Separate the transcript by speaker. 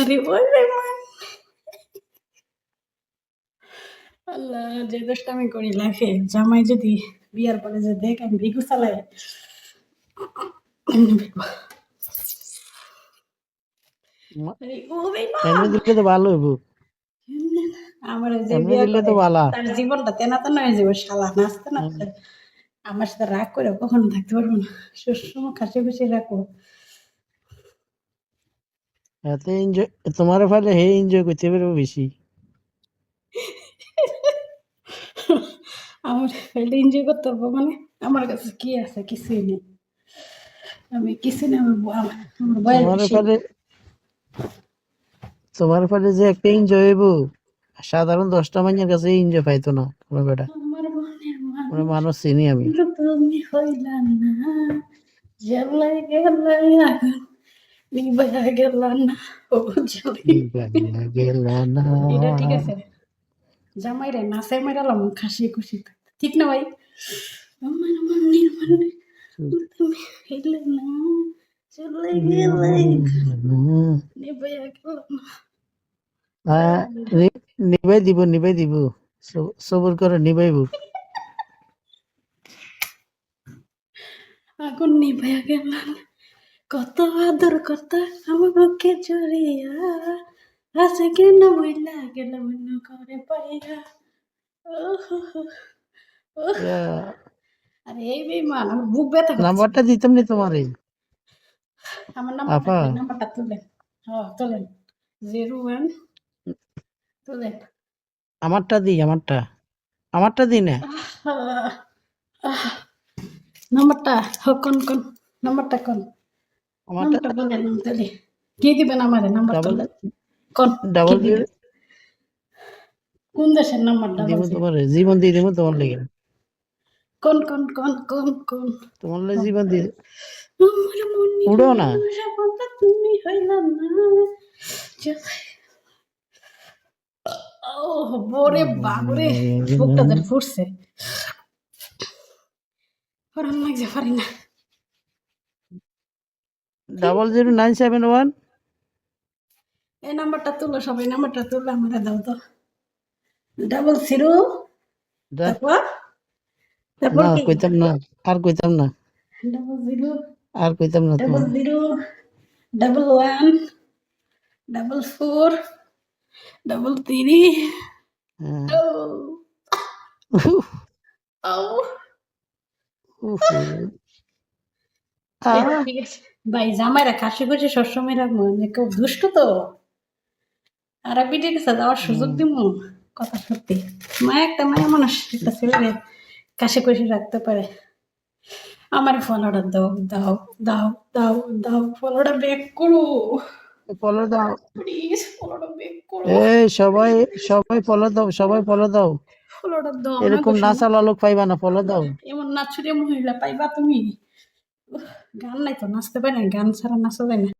Speaker 1: আরে ওই রে মান আল্লাহ যে দোষটা আমি করি লাইফে জামাই যদি বিয়ার পরে যে দেখ আমি ভিগু চালাই। জীবনটা তেনা তেনা হয়ে যাবে শালা নাচতে নাচতে। আমার সাথে রাগ করে কখনো থাকতে পারব না। সবসময় খাসি খুশি রাখব।
Speaker 2: এতে এনজয় তোমার ফলে হে এনজয় করতে পারব বেশি
Speaker 1: আমার ফেলে এনজয় করতে পারব মানে আমার কাছে কি আছে কিছুই নেই আমি কিছু না আমার।
Speaker 2: ফলে তোমার ফলে যে একটা এনজয় হইব সাধারণ দশটা মাইনের কাছে এনজয় পাইতো না কোনো বেটা
Speaker 1: আমার
Speaker 2: কোনো মানুষ চিনি আমি
Speaker 1: তুমি হইলা না গেল না ও জ্বালাই
Speaker 2: গেল না
Speaker 1: এটা ঠিক আছে। জামাই রে নাচে মেরালাম খাসি খুশি ঠিক না ভাই? আমার তুমি না গেল না
Speaker 2: নিবাই দিব নিবাই দিব। সবর করে নিবাইব।
Speaker 1: আগুন নিবাই গেল কত আদর কথা আমার বুকে জড়িয়া। আছে কেন বইলা গেল মন করে পাইয়া। আরে এই বেমান আমার বুক ব্যথা
Speaker 2: নাম্বারটা দিতাম নি তোমারে।
Speaker 1: আমার। কি? নাম্বারটা তুলেন। হ্যাঁ তুলেন। জিরো ওয়ান তুলেন।
Speaker 2: আমারটা দিই আমারটা। আমারটা দিই না।
Speaker 1: নাম্বারটা হ কোন কোন? নাম্বারটা কোন?
Speaker 2: আমারটা
Speaker 1: বলেন আমি কি দিবেন আমারে? নাম্বার কোন
Speaker 2: ডাবল
Speaker 1: কোন দেশের?
Speaker 2: তোমার। জীবন দিয়ে দিব তোমার লেগে।
Speaker 1: কোন কোন কোন কোন কোন?
Speaker 2: তোমার লেগে জীবন দিয়ে উড়ো না।
Speaker 1: তুমি হইলা না। ও বরে বাবরে বুকটা ধরে ফুটছে। ফরান লাগছে পারি না।
Speaker 2: Double zero nine seven one
Speaker 1: এই নাম্বারটা তুলো সবাই নাম্বারটা তুলো আমার দাও তো। ডাবল জিরো তারপর? তারপর
Speaker 2: না কইতাম না আর কইতাম না।
Speaker 1: ডাবল জিরো
Speaker 2: আর কইতাম না
Speaker 1: double zero double one double four double three. ও ও ঠিক আছে ভাই জামাইরা কাশি খুশি সবসময় রাখব। যে কেউ দুষ্ট তো। আর বিটির কাছে যাওয়ার সুযোগ দিব কথা সত্যি। মা একটা মায়া মানুষ একটা ছেলে কাশি খুশি রাখতে পারে। আমার ফলোটা দাও দাও দাও দাও দাও ফলোটা বেক করো।
Speaker 2: ফলো দাও।
Speaker 1: প্লিজ ফলোটা বেক করো।
Speaker 2: এই সবাই সবাই ফলো দাও সবাই ফলো দাও।
Speaker 1: ফলোটা দাও
Speaker 2: এরকম নাচালা লোক পাইবা না ফলো দাও।
Speaker 1: এমন না নাচুরে মহিলা পাইবা তুমি। গান নাই তো নাচতে পারি না গান ছাড়া নাচা যায় না